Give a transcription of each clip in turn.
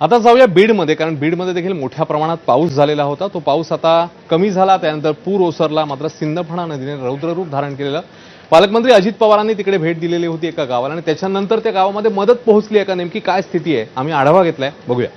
आता जाऊया बीडमध्ये कारण बीडमध्ये देखील मोठ्या प्रमाणात पाऊस झालेला होता. तो पाऊस आता कमी झाला त्यानंतर पूर ओसरला मात्र सिंदफणा नदीने रौद्ररूप धारण केलेलं. पालकमंत्री अजित पवारांनी तिकडे भेट दिलेली होती एका गावाला आणि त्याच्यानंतर त्या गावामध्ये मदत पोहोचली आहे का नेमकी काय स्थिती आहे आम्ही आढावा घेतलाय. बघूया.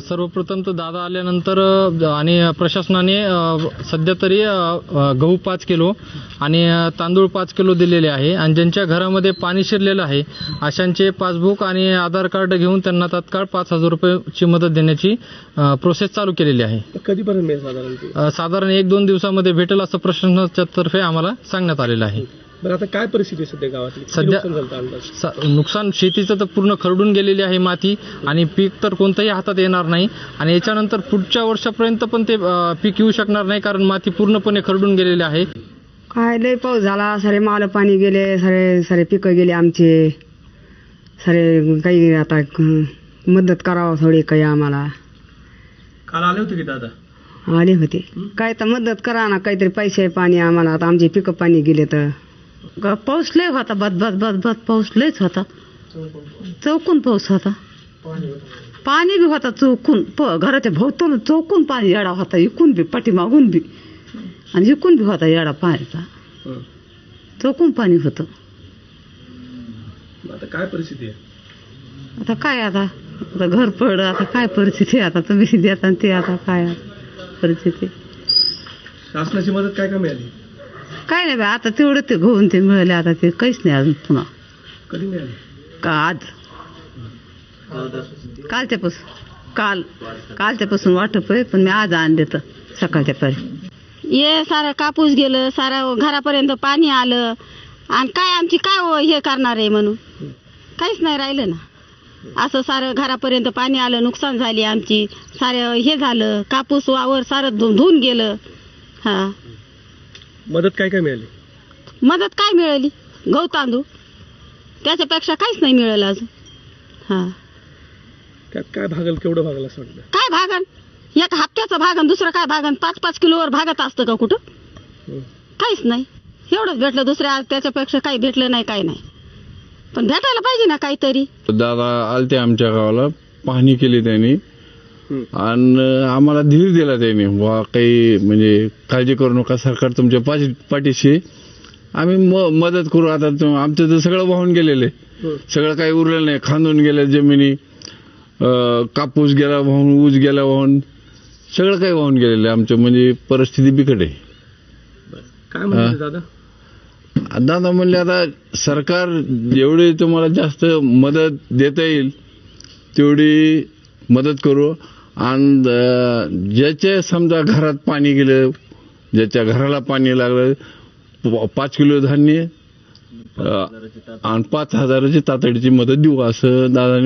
सर्वप्रथम तर दादा आल्यानंतर आणि प्रशासनाने सध्या तरी गहू पाच किलो आणि तांदूळ पाच किलो दिलेले आहे आणि ज्यांच्या घरामध्ये पाणी शिरलेलं आहे अशांचे पासबुक आणि आधार कार्ड घेऊन त्यांना तात्काळ पाच हजार रुपयाची मदत देण्याची प्रोसेस चालू केलेली आहे. कधीपर्यंत साधारण एक दोन दिवसामध्ये भेटेल असं प्रशासनाच्या तर्फे आम्हाला सांगण्यात आलेलं आहे. बरं आता काय परिस्थिती आहे सध्या गावातली? किती सध्या- नुकसान झालं अंदाज? सा- नुकसान शेतीचं तर पूर्ण खरडून गेलेली आहे माती आणि पीक तर कोणतंही हातात येणार नाही. आणि याच्यानंतर पुढच्या वर्षापर्यंत पण ते अं, पीक येऊ शकणार नाही कारण माती पूर्णपणे खरडून गेलेली आहे. काय लय पाऊस झाला. सारे माल पाणी गेले सारे सारे पिकं गेले आमचे. सारे काही आता अं, मदत करावं थोडी काही आम्हाला. काल आले होते की दादा? आले होते. काय तर मदत करा ना काहीतरी पैसे पाणी आम्हाला. आता आमचे पिकं पाणी गेले तर. पाऊस लय होता बद बद बद बद पाऊस लयच होता. चौकून पाऊस होता. पाणी बी होता चौकून प- घराच्या भोवतून चौकून पाणी येडा होता इकून बी पाठीमागून बी. आणि इकून बी होता येडा पाण्याचा. चौकून पाणी होतं. आता काय परिस्थिती आहे? आता काय आता? आता घर पडलं आता काय परिस्थिती आता तुम्ही देता ते आता काय परिस्थिती शासनाची मदत काय काय मिळाली काय नाही बा आता तेवढं ते घेऊन ते मिळाले आता ते काहीच नाही अजून पुन्हा. कधी मिळाली? का आज? कालच्यापासून. काल कालच्यापासून वाटप आहे पण मी आज आणले तर सकाळच्या परी ये सारं कापूस गेलं सारं घरापर्यंत पाणी आलं. आणि काय आमची काय हो हे करणार आहे म्हणून? काहीच नाही राहिलं ना. असं सारं घरापर्यंत पाणी आलं नुकसान झाली आमची. सारं हे झालं कापूस वावर सारं धु धुवून गेलं. हा. मदत काय काय मिळाली? मदत काय मिळाली? गहू तांदूळ. त्याच्यापेक्षा काहीच नाही मिळालं अजून. हा. त्यात काय भागल केवढं भागल असं वाटतं? काय भागन? एक हप्त्याचं भागन दुसरं काय भागन? पाच पाच किलोवर भागत असतं का कुठं? हं. काहीच नाही. एवढंच भेटलं दुसऱ्या त्याच्यापेक्षा काही भेटलं नाही काही नाही. पण भेटायला पाहिजे ना काहीतरी. दादा आलते आमच्या गावाला पाहणी केली त्यांनी. आणि आम्हाला धीर दिला त्यांनी वा काही म्हणजे काळजी करू नका सरकार तुमच्या पाठी पाठीशी. आम्ही म मदत करू. आता आमचं तर सगळं वाहून गेलेलं. सगळं काही उरलेलं नाही. खांदून गेल्या जमिनी कापूस गेला वाहून ऊस गेला वाहून सगळं काही वाहून गेलेलं आमचं. म्हणजे परिस्थिती बिकट आहे. काय दादा? दादा म्हणले आता सरकार जेवढी तुम्हाला जास्त मदत देता येईल तेवढी मदत करू. आणि अं, ज्याच्या समजा घरात पाणी गेलं ज्याच्या घराला पाणी लागलं पाच किलो धान्य आणि पाच हजाराची तातडीची मदत देऊ असं दादाने